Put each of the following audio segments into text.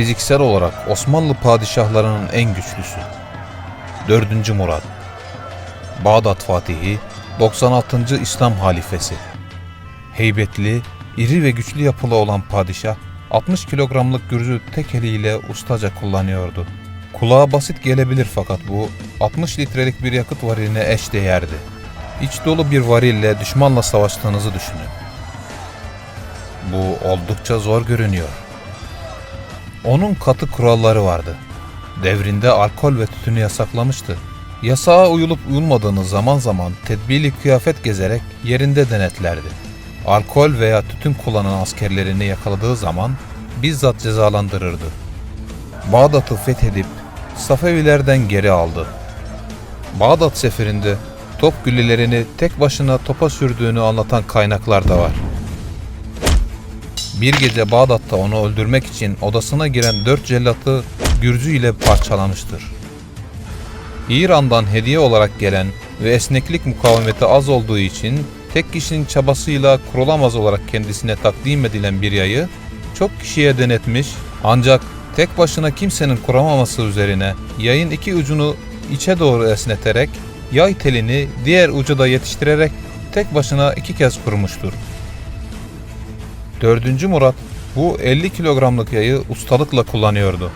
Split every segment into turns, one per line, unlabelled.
fiziksel olarak Osmanlı padişahlarının en güçlüsü. 4. Murat Bağdat Fatihi 96. İslam halifesi Heybetli, iri ve güçlü yapılı olan padişah 60 kilogramlık gürzü tek eliyle ustaca kullanıyordu. Kulağa basit gelebilir fakat bu 60 litrelik bir yakıt variline eş değerdi. İç dolu bir varille düşmanla savaştığınızı düşünün. Bu oldukça zor görünüyor. Onun katı kuralları vardı. Devrinde alkol ve tütünü yasaklamıştı. Yasağa uyulup uyulmadığını zaman zaman tedbirli kıyafet gezerek yerinde denetlerdi. Alkol veya tütün kullanan askerlerini yakaladığı zaman bizzat cezalandırırdı. Bağdat'ı fethedip Safevilerden geri aldı. Bağdat seferinde top güllelerini tek başına topa sürdüğünü anlatan kaynaklar da var. Bir gece Bağdat'ta onu öldürmek için odasına giren dört cellatı gürzü ile parçalamıştır. İran'dan hediye olarak gelen ve esneklik mukavemeti az olduğu için tek kişinin çabasıyla kurulamaz olarak kendisine takdim edilen bir yayı çok kişiye denetmiş ancak tek başına kimsenin kuramaması üzerine yayın iki ucunu içe doğru esneterek yay telini diğer ucu da yetiştirerek tek başına iki kez kurmuştur. 4. Murat bu 50 kilogramlık yayı ustalıkla kullanıyordu.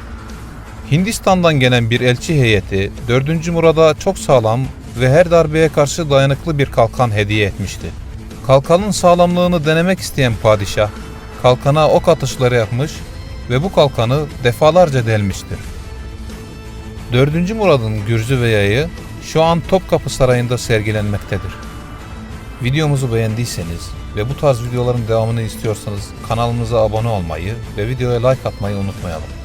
Hindistan'dan gelen bir elçi heyeti 4. Murad'a çok sağlam ve her darbeye karşı dayanıklı bir kalkan hediye etmişti. Kalkanın sağlamlığını denemek isteyen padişah kalkana ok atışları yapmış ve bu kalkanı defalarca delmiştir. 4. Murad'ın gürzü ve yayı şu an Topkapı Sarayı'nda sergilenmektedir. Videomuzu beğendiyseniz ve bu tarz videoların devamını istiyorsanız kanalımıza abone olmayı ve videoya like atmayı unutmayalım.